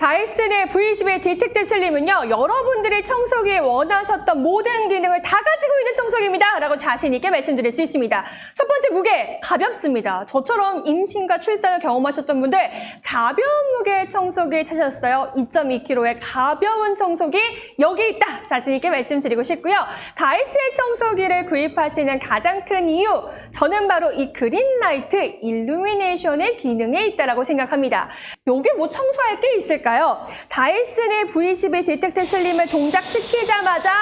다이슨의 V11 디텍트 슬림은요, 여러분들이 청소기에 원하셨던 모든 기능을 다 가지고 있는 청소기입니다. 라고 자신있게 말씀드릴 수 있습니다. 첫 번째 무게, 가볍습니다. 저처럼 임신과 출산을 경험하셨던 분들, 가벼운 무게의 청소기 찾으셨어요. 2.2kg의 가벼운 청소기, 여기 있다. 자신있게 말씀드리고 싶고요. 다이슨의 청소기를 구입하시는 가장 큰 이유, 저는 바로 이 그린라이트 일루미네이션의 기능에 있다라고 생각합니다. 요게 뭐 청소할 게 있을까 요? 다이슨의 V11 디텍트 슬림을 동작시키자마자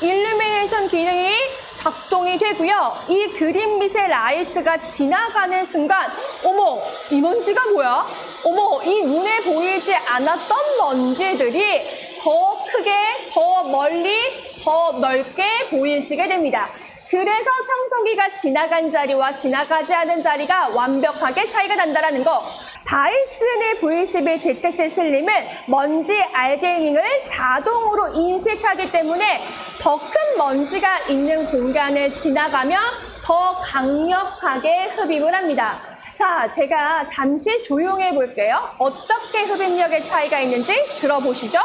일루미네이션 기능이 작동이 되고요. 이 그린 빛의 라이트가 지나가는 순간 어머 이 먼지가 뭐야? 어머 이 눈에 보이지 않았던 먼지들이 더 크게 더 멀리 더 넓게 보이시게 됩니다. 그래서 청소기가 지나간 자리와 지나가지 않은 자리가 완벽하게 차이가 난다는 거. 다이슨의 V11 디텍트 슬림은 먼지 알갱이를 자동으로 인식하기 때문에 더 큰 먼지가 있는 공간을 지나가면 더 강력하게 흡입을 합니다. 자, 제가 잠시 조용해 볼게요. 어떻게 흡입력의 차이가 있는지 들어보시죠.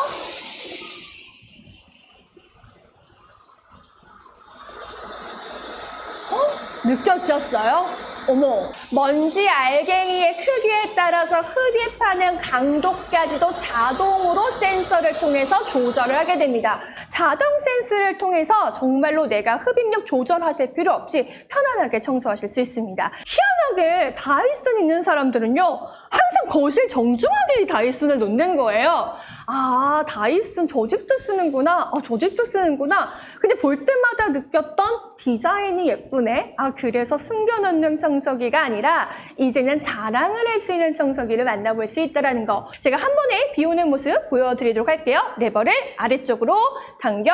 느껴지셨어요? 어머, 먼지 알갱이의 크기에 따라서 흡입하는 강도까지도 자동으로 센서를 통해서 조절을 하게 됩니다. 자동 센스를 통해서 정말로 내가 흡입력 조절하실 필요 없이 편안하게 청소하실 수 있습니다. 희한 하게 다이슨 있는 사람들은요, 항상 거실 정중하게 이 다이슨을 놓는 거예요. 아, 다이슨 저 집도 쓰는구나. 아, 저 집도 쓰는구나. 근데 볼 때마다 느꼈던 디자인이 예쁘네. 아, 그래서 숨겨놓는 청소기가 아니라 이제는 자랑을 할 수 있는 청소기를 만나볼 수 있다는 거. 제가 한 번에 비우는 모습 보여드리도록 할게요. 레버를 아래쪽으로 당겨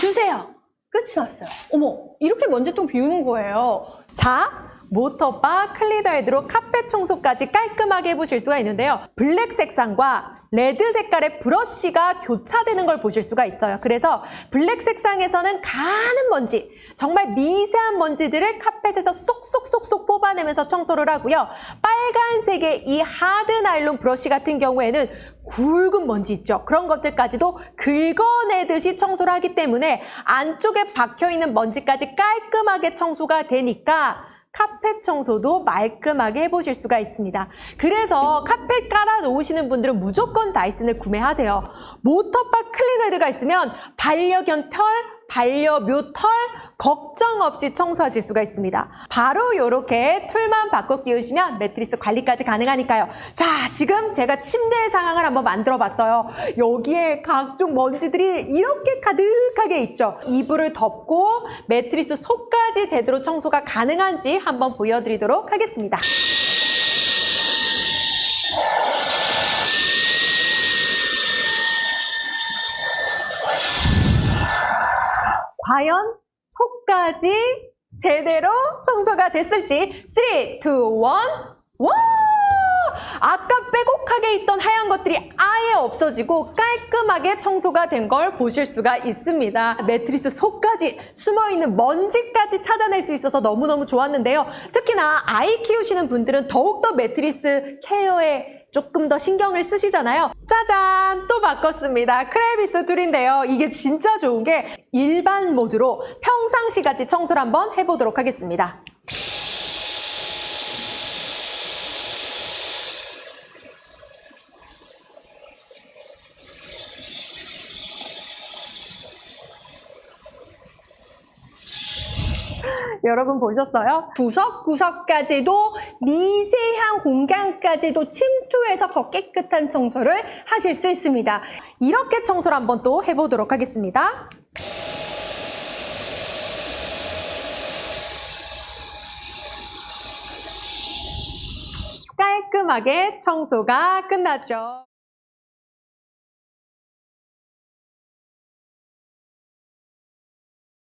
주세요. 끝이 났어요. 어머, 이렇게 먼지통 비우는 거예요. 자, 모터바 클리너 헤드로 카펫 청소까지 깔끔하게 해보실 수가 있는데요. 블랙 색상과 레드 색깔의 브러쉬가 교차되는 걸 보실 수가 있어요. 그래서 블랙 색상에서는 가는 먼지, 정말 미세한 먼지들을 카펫에서 쏙쏙쏙쏙 뽑아내면서 청소를 하고요. 빨간색의 이 하드 나일론 브러쉬 같은 경우에는 굵은 먼지 있죠. 그런 것들까지도 긁어내듯이 청소를 하기 때문에 안쪽에 박혀있는 먼지까지 깔끔하게 청소가 되니까 카펫 청소도 말끔하게 해보실 수가 있습니다. 그래서 카펫 깔아 놓으시는 분들은 무조건 다이슨을 구매하세요. 모터바 클리너헤드가 있으면 반려견 털, 반려묘 털 걱정 없이 청소하실 수가 있습니다. 바로 이렇게 툴만 바꿔 끼우시면 매트리스 관리까지 가능하니까요. 자, 지금 제가 침대 상황을 한번 만들어 봤어요. 여기에 각종 먼지들이 이렇게 가득하게 있죠. 이불을 덮고 매트리스 속까지 제대로 청소가 가능한지 한번 보여드리도록 하겠습니다. 과연 속까지 제대로 청소가 됐을지 3, 2, 1 와! 아까 빼곡하게 있던 하얀 것들이 아예 없어지고 깔끔하게 청소가 된 걸 보실 수가 있습니다. 매트리스 속까지 숨어있는 먼지까지 찾아낼 수 있어서 너무너무 좋았는데요. 특히나 아이 키우시는 분들은 더욱더 매트리스 케어에 조금 더 신경을 쓰시잖아요. 짜잔! 또 바꿨습니다. 크레비스 툴인데요. 이게 진짜 좋은 게 일반 모드로 평상시 같이 청소를 한번 해보도록 하겠습니다. 여러분 보셨어요? 구석구석까지도 미세한 공간까지도 침투해서 더 깨끗한 청소를 하실 수 있습니다. 이렇게 청소를 한번 또 해보도록 하겠습니다. 깔끔하게 청소가 끝났죠.